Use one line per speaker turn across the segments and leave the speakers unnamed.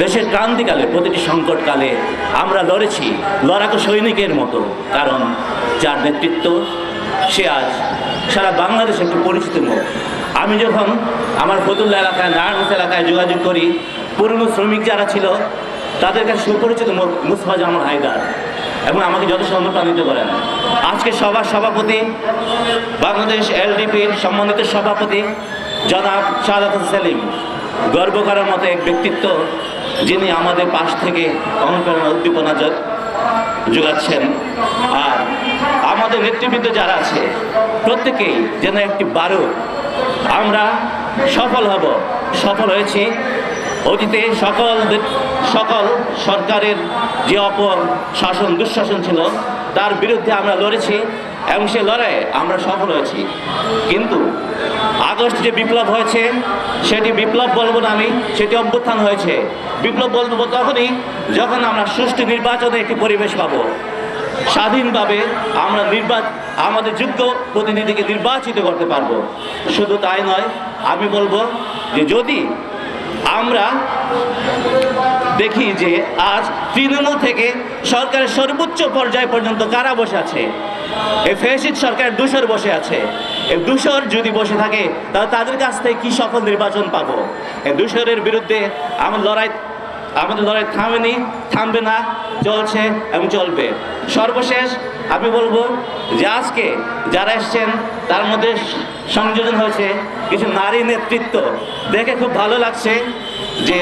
দেশের ক্রান্তিকালে, প্রতিটি সংকটকালে আমরা লড়েছি লড়াকু সৈনিকের মতো। কারণ যার নেতৃত্ব, সে আজ সারা বাংলাদেশে একটি পরিচিত মুখ আমি যখন আমার ফতুল্লা এলাকায়, নারায়ণগঞ্জ এলাকায় যোগাযোগ করি, পুরনো শ্রমিক যারা ছিল, তাদের কাছে সুপরিচিত মুস্তফা জামান হায়দার এবং আমাকে যথেষ্ট অনুপ্রাণিত করেন আজকে সভার সভাপতি, বাংলাদেশ এলডিপির সম্মানিত সভাপতি জনাব শাহাদ সেলিম। গর্ব করার মতো এক ব্যক্তিত্ব যিনি আমাদের পাশ থেকে অনুপ্রেরণা, উদ্দীপনা যোগাচ্ছেন। আর আমাদের নেতৃবৃন্দ যারা আছে, প্রত্যেকেই যেন একটি বারো আমরা সফল হব, সফল হয়েছি। অতীতে সকল সকল সরকারের যে অপর শাসন, দুঃশাসন ছিল, তার বিরুদ্ধে আমরা লড়েছি। এবং সে লড়াইয়ে আমরা সফল হয়েছি। কিন্তু আগস্ট যে বিপ্লব হয়েছে, সেটি বিপ্লব বলব না আমি, সেটি অভ্যুত্থান হয়েছে। বিপ্লব বলব তখনই যখন আমরা সুষ্ঠু নির্বাচনে একটি পরিবেশ পাবো। স্বাধীনভাবে আমরা নির্বাচ আমাদের যোগ্য প্রতিনিধিকে নির্বাচিত করতে পারব। শুধু তাই নয়, আমি বলব যে যদি আমরা দেখি যে আজ তৃণমূল থেকে সরকারের সর্বোচ্চ পর্যায় পর্যন্ত কারা বসে আছে এই ফেসিদ সরকার দুশোর বসে আছে। এই দুশোর যদি বসে থাকে, তাহলে তাদের কাছ থেকে কি সফল নির্বাচন পাবো? এই দুশোরের বিরুদ্ধে আমার লড়াই, আমাদের লড়াই থামেনি, থামবে না, চলছে এবং চলবে। সর্বশেষ আমি বলব যে আজকে যারা এসছেন, তার মধ্যে সংযোজন হয়েছে কিছু নারী নেতৃত্ব। দেখে খুব ভালো লাগছে যে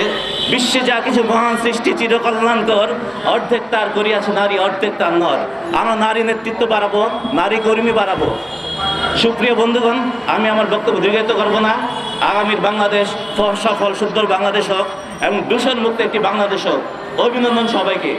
বিশ্বে যা কিছু মহান সৃষ্টি, চিরকল্যাণকর, অর্ধেক তার করিয়াছে নারী, অর্ধেক তার নর। আমরা নারী নেতৃত্ব বাড়াবো, নারী কর্মী বাড়াবো। সুপ্রিয় বন্ধুগণ, আমি আমার বক্তব্য দীর্ঘায়িত করব না। আগামীর বাংলাদেশ সফল, সুন্দর বাংলাদেশ হোক এবং দূষণ মুক্ত একটি বাংলাদেশ হোক। অভিনন্দন সবাইকে।